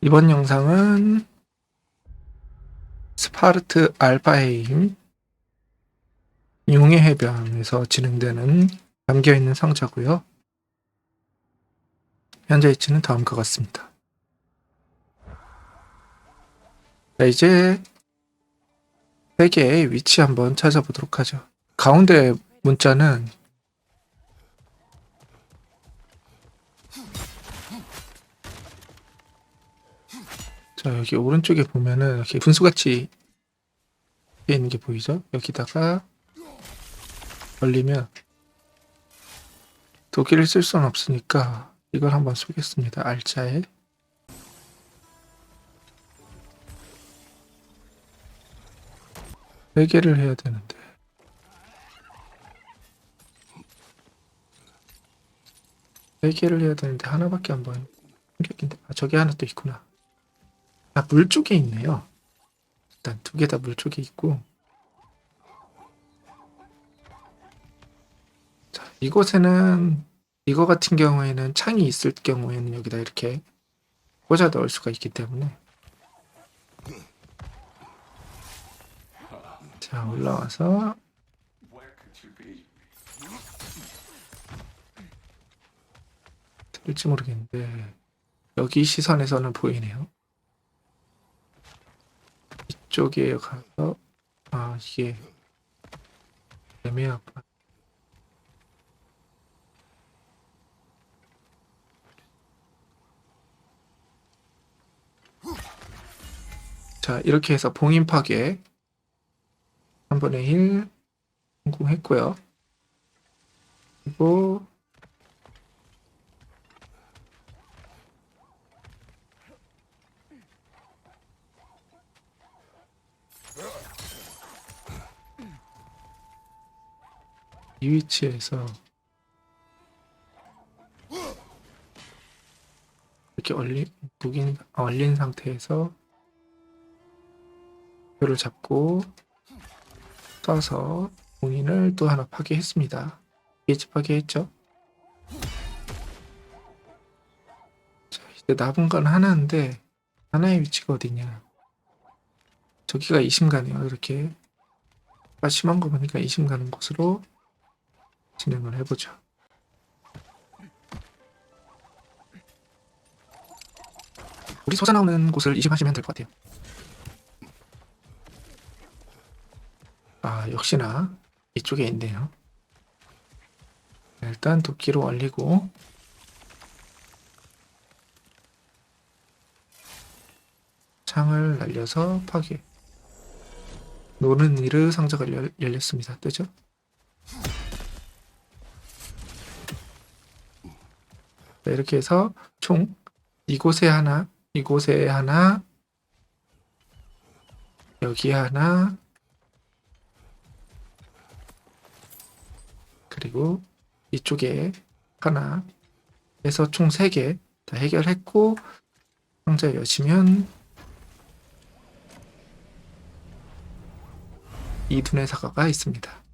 이번 영상은 스파르트 알파헤임 용의 해변에서 진행되는 담겨있는 상자고요. 현재 위치는 다음과 같습니다. 자, 이제 세 개의 위치 한번 찾아보도록 하죠. 가운데 문자는 자 여기 오른쪽에 보면은 이렇게 분수같이 돼 있는 게 보이죠? 여기다가 걸리면 도끼를 쓸 수는 없으니까 이걸 한번 쏘겠습니다. 알차에 네 개를 해야 되는데 네 개를 해야 되는데 하나밖에 안. 생각인데 아 저기 하나 또 있구나. 아, 물 쪽에 있네요. 일단 두 개 다 물 쪽에 있고. 자, 이곳에는 이거 같은 경우에는 창이 있을 경우에는 여기다 이렇게 꽂아 넣을 수가 있기 때문에 자 올라와서 될지 모르겠는데 여기 시선에서는 보이네요. 이쪽에 가서 아 이게 애매하구나. 자 이렇게 해서 봉인 파괴 3분의 1 성공했고요. 그리고 이 위치에서 이렇게 얼린 무긴 얼린 상태에서 표를 잡고 써서 봉인을 또 하나 파괴했습니다. 예지 파괴했죠. 자 이제 남은 건 하나인데 하나의 위치가 어디냐? 저기가 이심 가네요. 이렇게 아, 심한 거 보니까 이심 가는 곳으로 진행을 해보죠. 우리 소자 나오는 곳을 이심하시면 될 것 같아요. 아, 역시나 이쪽에 있네요. 일단 도끼로 얼리고 창을 날려서 파괴. 노는 이르 상자가 열, 열렸습니다. 뜨죠? 자, 이렇게 해서 총 이곳에 하나, 이곳에 하나, 여기 하나, 그리고 이쪽에 하나 해서 총 3개 다 해결했고 상자 여시면 이둔의 사과가 있습니다.